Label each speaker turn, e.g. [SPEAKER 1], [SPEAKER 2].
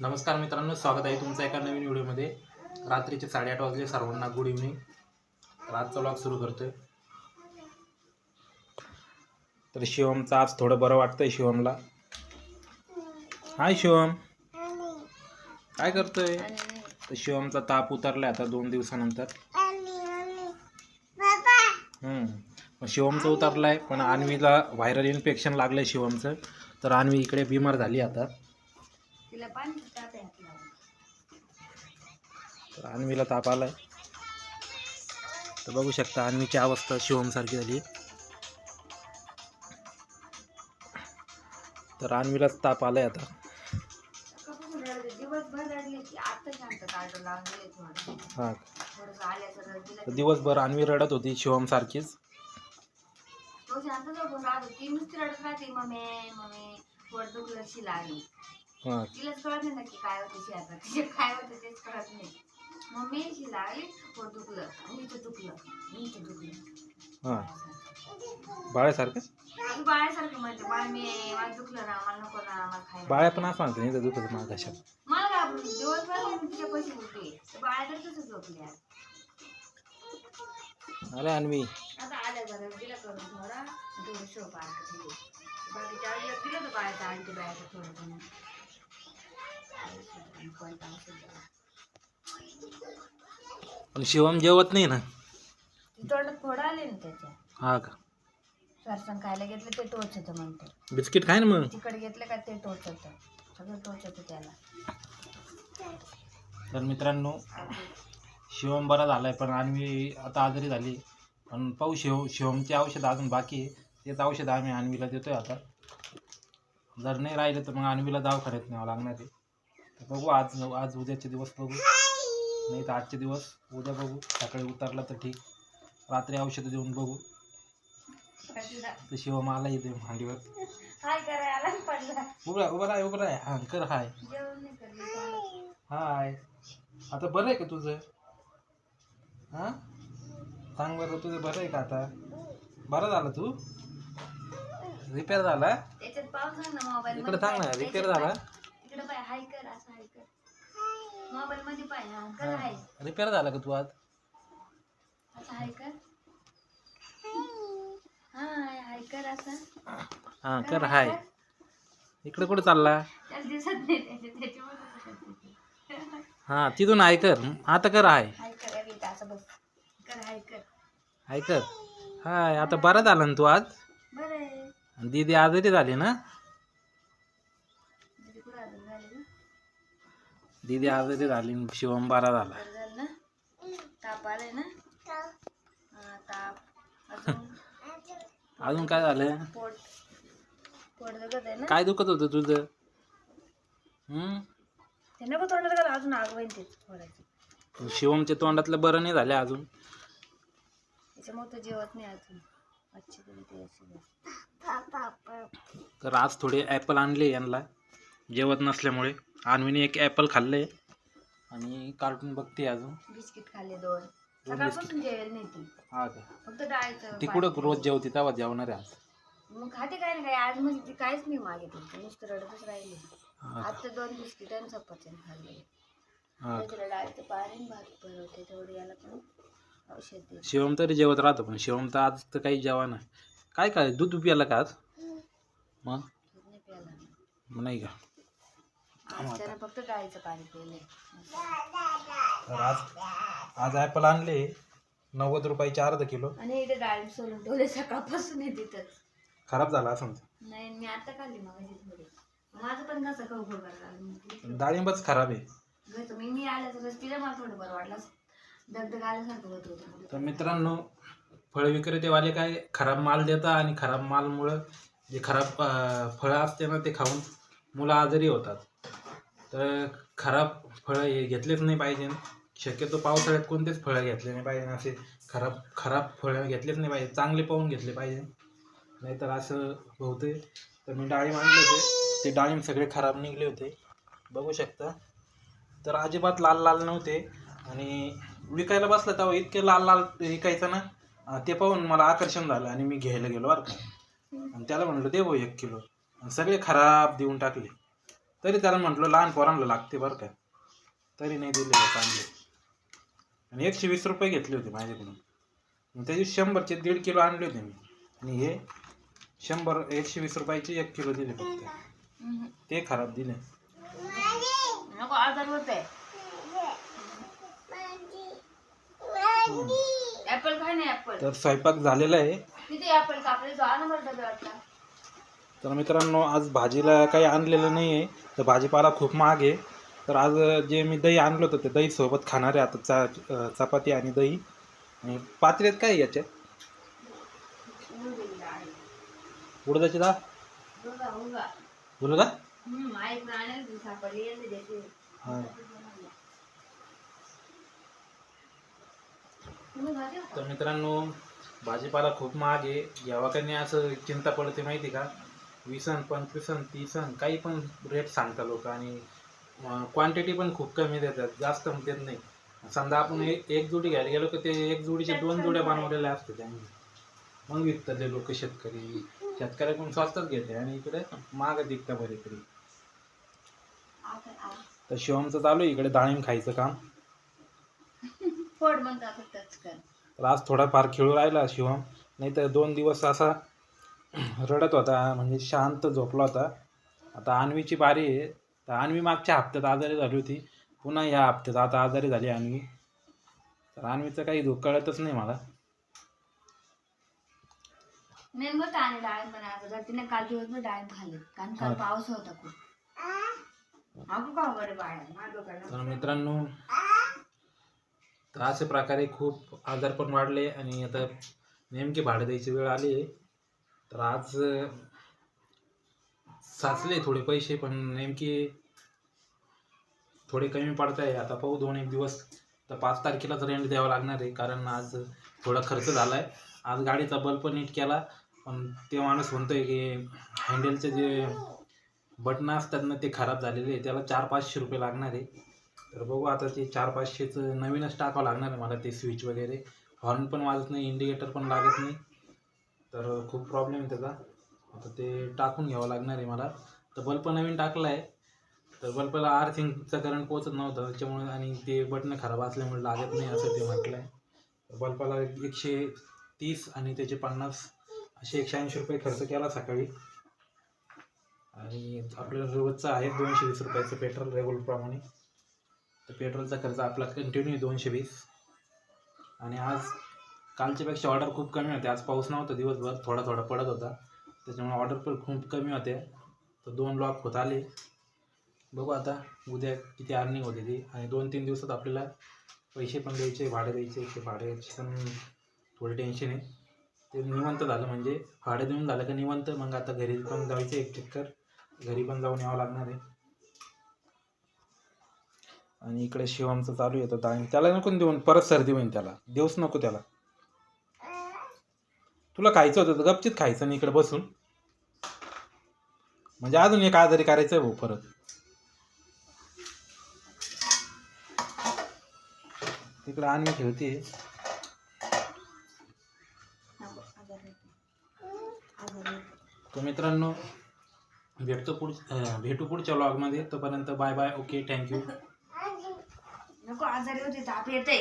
[SPEAKER 1] नमस्कार मित्रांनो स्वागत आहे तुमचं एका नवीन व्हिडिओमध्ये. रात्रीचे साडेआठ वाजले सर्वांना गुड इव्हनिंग तर आजचा व्लॉग सुरू करतोय. तर शिवमचं आज थोडं बरं वाटतंय शिवमला. हाय शिवम. काय करतोय? तर शिवमचा ताप उतरलाय आता दोन दिवसानंतर. हम्म. शिवमचं उतरलाय पण अन्वीला व्हायरल इन्फेक्शन लागलंय शिवमचं. तर अन्वी इकडे बिमार झाली आता.
[SPEAKER 2] तिला पाणी
[SPEAKER 1] तर अन्वीला ताप आलाय. तर बघू शकता अन्वीची अवस्था शिवमसारखी झाली. तर अन्वीलाच ताप आलाय आता.
[SPEAKER 2] दिवसभर
[SPEAKER 1] हां. अन्वी रडत होती
[SPEAKER 2] झोपून राहतो ती नुसती रडत राहते. मम्मी मम्मी पोट
[SPEAKER 1] हाँ।
[SPEAKER 2] कळत नाही नक्की काय होतं शी आता काय होतं तेच कळत नाही. मम्मी शिला आली पोट दुखलं. आणि इथं दुखलं. आणि इथं दुखलं.
[SPEAKER 1] हाँ। बाळ्यासारखं
[SPEAKER 2] अजून म्हणते बाळ मी मला दुखलं ना मला नको ना मला खायला
[SPEAKER 1] बाळ्या पण असं म्हणते नाही तर दुखत कशात
[SPEAKER 2] मला घाबरून दिवसभर तिच्या पैसे उठते तर तर तसंच झोपल्या
[SPEAKER 1] अरे अन्वी.
[SPEAKER 2] आता दिला करून थोडा बाकीच्या दिलं तर बाळाचं बाळाचं थोडं.
[SPEAKER 1] पण शिवम जेवत नाही ना?
[SPEAKER 2] ती तोंडात फोड आले ना त्याच्या.
[SPEAKER 1] हा का?
[SPEAKER 2] सरसंग खायला घेतलं ते टोचत म्हणते.
[SPEAKER 1] बिस्किट खाय ना मग?
[SPEAKER 2] तिकडे घेतलं का ते टोचत सगळं टोचत त्याला.
[SPEAKER 1] तर मित्रांनो शिवम बरा झालाय पण अन्वी आता आजारी झाली. पण पाहू शिव शिवमची औषध अजून बाकी आहे. तेच औषध आम्ही अन्वीला देतोय आता. जर नाही राहिलं तर मग अन्वीला दवाखान्यात न्यावं लागणार आहे. तर बघू आज आज उद्याचे दिवस बघू. नाही तर आजचे दिवस उद्या बघू. सकाळी उतरला तर ठीक. रात्री औषधं देऊन बघू. तर मांडीवर
[SPEAKER 2] हाय करायला पडला.
[SPEAKER 1] उभा उभा राय उभा राय हां कर हाय. हाय. आता बरं आहे का तुझं? हां? सांग बरं तुझं बरं आहे का आता? बरं झालं तू? रिपेअर झाला? इकडे सांग ना रिपेअर झाला.
[SPEAKER 2] हाय कर असं हाय कर. मोबाईल मध्ये पाय हा कर हाय.
[SPEAKER 1] रिपेअर झाला का तू आज?
[SPEAKER 2] असं हाय कर. हाय हाय कर असं.
[SPEAKER 1] हां कर हाय इकडे कुठे चालला?
[SPEAKER 2] त्याला दिसत नाही त्याच्या त्याच्यामुळे
[SPEAKER 1] हां तिथून हाय कर. आता कर हाय.
[SPEAKER 2] हाय कर अरे इथं असं बस. कर हाय कर.
[SPEAKER 1] हाय कर. हाय आता बरा झाला ना तू आज?
[SPEAKER 2] बरं आहे.
[SPEAKER 1] दीदी आजारी झाली ना?
[SPEAKER 2] दीदी
[SPEAKER 1] आजारी झाली शिवम बरा झाला.
[SPEAKER 2] बरं झालं ना? ताप आलाय ना? हा ताप. अजून?
[SPEAKER 1] अजून काय झालं
[SPEAKER 2] पोट पोट दुखत आहे ना?
[SPEAKER 1] काय दुखत होतं तुझं? हम्म?
[SPEAKER 2] ते नको तोंडात घाल अजून आग होईन ते थोड्याची
[SPEAKER 1] शिवमच्या तोंडातलं बरं नाही झालं अजून.
[SPEAKER 2] त्याच्यामुळे तो जेवत नाही अजून. अच्छी तरी ते अशी बस.
[SPEAKER 1] तर आज थोडे ॲपल आणले यांना. जेवत नसल्यामुळे. अन्वीने एक ॲपल खाल्ले. आणि कार्टून बघते अजून.
[SPEAKER 2] बिस्किट खाल्ले दोन. सकाळपासून जेवेल नाही ती.
[SPEAKER 1] हा का?
[SPEAKER 2] फक्त डाळीचं
[SPEAKER 1] ती कुठं रोज जेवते तेव्हा जेवणार आहे आज?
[SPEAKER 2] मग खाते काय नाही काय. आज म्हणजे ती काहीच नाही मागितलं ती. नुसतं रडतच राहिली.
[SPEAKER 1] हा का?
[SPEAKER 2] आता दोन बिस्किट आणि चपात्याने खाल्ले.
[SPEAKER 1] हा का?
[SPEAKER 2] त्याला डाळीचं पाणी आणि भात बनवते. तेवढं याला पण औषध दे
[SPEAKER 1] शिवम तरी जेवत राहतो पण शिवम तर आज तर काही जेवा नाही. काय काय दूध पियाला का आज? मग?
[SPEAKER 2] दूध नाही प्यायला
[SPEAKER 1] मग नाही का?
[SPEAKER 2] आज त्यानं फक्त डाळीचं पाणी पिले
[SPEAKER 1] तर आज आज ॲपल आणले नव्वद रुपयाचे अर्धा किलो.
[SPEAKER 2] आणि इथे डाळी सोलून ठेवले सकाळपासून आहे तिथंच
[SPEAKER 1] खराब झाला असं
[SPEAKER 2] नाही मी आता खाल्ली मग थोडी. माझं पण कसं
[SPEAKER 1] डाळिंबच खराब आहे.
[SPEAKER 2] मी रस पिलं मला थोडं बरं वाटलं दगदग आल्यासारखं होत होतं
[SPEAKER 1] तर मित्रांनो फळ विक्रेतेवाले काय खराब माल देतात आणि खराब मालमुळं जे खराब अं, फळं असते ना ते खाऊन मुलं आजारी होतात. तर खराब फळं हे घेतलेच नाही पाहिजे. शक्यतो पावसाळ्यात कोणतेच फळं घेतले नाही पाहिजे. असे खराब खराब फळं घेतलेच नाही पाहिजे. चांगले पाहून घेतले पाहिजे. नाहीतर असं होते तर मी डाळिंब आणले होते. ते डाळिंब सगळे खराब निघले होते. बघू शकता. तर अजिबात लाल लाल नव्हते. आणि विकायला बसलं तेव्हा इतके लाल लाल विकायचं ना ते पाहून मला आकर्षण झालं आणि मी घ्यायला गेलो बरं का. आणि त्याला म्हणलं दे भाऊ एक किलो. आणि सगळे खराब देऊन टाकले. तरी त्याला म्हटलं लहान पोरांना लागते बरं का. तरी नाही दिले चांगले आणि एकशे वीस रुपये घेतले होते माझ्याकडून. मग त्याची शंभरचे दीड किलो आणले होते मी. आणि हे शंभर एकशे वीस रुपयाचे एक किलो दिले फक्त. ते खराब दिले. तर स्वयंपाक झालेला आहे. तर मित्रांनो आज भाजीला काही आणलेलं नाही आहे तर भाजीपाला खूप महाग आहे. तर आज जे मी दही आणलं होतं ते दही सोबत खाणार आहे. आता चा चपाती आणि दही. आणि पात्र्यात काय आहे याच्यात? उडदाची डाळ?
[SPEAKER 2] उगा
[SPEAKER 1] बोलू का हां तर मित्रांनो भाजीपाला खूप महाग आहे. जेव्हा काही असं चिंता पडते माहिती का? वीसन पंचवीसन तीसन काही पण रेट सांगता लोक आणि क्वांटिटी पण खूप कमी देतात जास्त देत नाही. समजा आपण एक जोडी घ्यायला गेलो की ते एक जोडीच्या दोन जोड्या बनवलेल्या असतात त्यांनी. मग विकतात ते लोक शेतकरी. शेतकऱ्याकडून स्वस्तच घेते आणि इकडे महाग विकता बरे तरी. तर शिवमचं चालू आहे इकडे डाळिंब खायचं काम. तर आज थोडाफार खेळू राहिला शिवम. नाही तर दोन दिवस असा रडत होता म्हणजे शांत झोपला होता. आता अन्वीची बारी आहे. तर अन्वी मागच्या हप्त्यात आजारी झाली होती. पुन्हा ह्या हप्त्यात आता आजारी झाली अन्वी. तर अन्वीचं काही दुःख कळतच नाही मला.
[SPEAKER 2] नेमकं त्याने डाळिंब बनायचं तर तिने काल दिवसभर डाळिंब खाल्ले. कारण काल
[SPEAKER 1] हा.
[SPEAKER 2] पाऊस होता खूप. अगो का बरं बाळा? माझं
[SPEAKER 1] तर
[SPEAKER 2] कडं.
[SPEAKER 1] मित्रांनो तर अशा प्रकारे खूप आजार पण वाढले आणि आता नेमकी भाडं द्यायची वेळ आली आहे. तर आज साचले थोडे पैसे पण नेमकी थोडे कमी पडत आहे आता पाहू दोन एक दिवस. तर पाच तारखेलाच रेंट द्यावं लागणार आहे कारण आज थोडा खर्च झाला आहे आज गाडीचा बल्ब नीट केला पण ते माणूस म्हणतोय की हँडलचे जे बटणं असतात ना ते खराब झालेले आहे त्याला चार पाचशे रुपये लागणार आहे. तर बघू आता ते चार पाचशेचं नवीनच टाकावं लागणार आहे मला ते स्विच वगैरे. हॉर्न पण वाजत नाही इंडिकेटर पण लागत नाही. तर खूप प्रॉब्लेम आहे त्याचा आता ते टाकून घ्यावं लागणार आहे मला. तर बल्ब नवीन टाकला आहे. तर बल्बला आर्थिंगचं करंट पोचत नव्हतं. त्याच्यामुळे आणि ते बटणं खराब असल्यामुळे लागत नाही असं ते म्हटलं आहे बल्बाला एकशे तीस आणि त्याचे पन्नास असे एकशे ऐंशी रुपये खर्च केला सकाळी. आणि आपल्याला रोजचं आहे दोनशे वीस रुपयाचं पेट्रोल रेग्युलरप्रमाणे तर पेट्रोलचा खर्च आपला कंटिन्यू दोनशे वीस. आणि आज कालच्यापेक्षा ऑर्डर खूप कमी होते. आज पाऊस नव्हता दिवसभर थोडा थोडा पडत होता. त्याच्यामुळे ऑर्डर पण खूप कमी होते. तर दोन लॉक होत आले. बघू आता उद्या किती अर्निंग होते ती. आणि दोन तीन दिवसात आपल्याला पैसे पण द्यायचे भाडे द्यायचे. ते भाड्याचे पण थोडी टेन्शन आहे. ते निवंत झालं म्हणजे भाडं देऊन झालं का निवंत मग आता घरी पण जायचं एक चक्कर. घरी पण जाऊन यावं लागणार आहे. आणि इकडे शिवमचं चालू येतं आणि त्याला नको देऊन परत सर्दी होईल त्याला. देऊच नको त्याला. तुला खायचं होतं तर गपचित खायचं नाही इकडे बसून. म्हणजे अजून एक आजारी करायचं आहे भाऊ परत. तिकडे
[SPEAKER 2] आणून ठेवते तो
[SPEAKER 1] तर मित्रांनो भेटतो पुढ भेटू पुढच्या व्लॉगमध्ये तोपर्यंत बाय बाय ओके थँक्यू.
[SPEAKER 2] नको आजारी होते ताप येते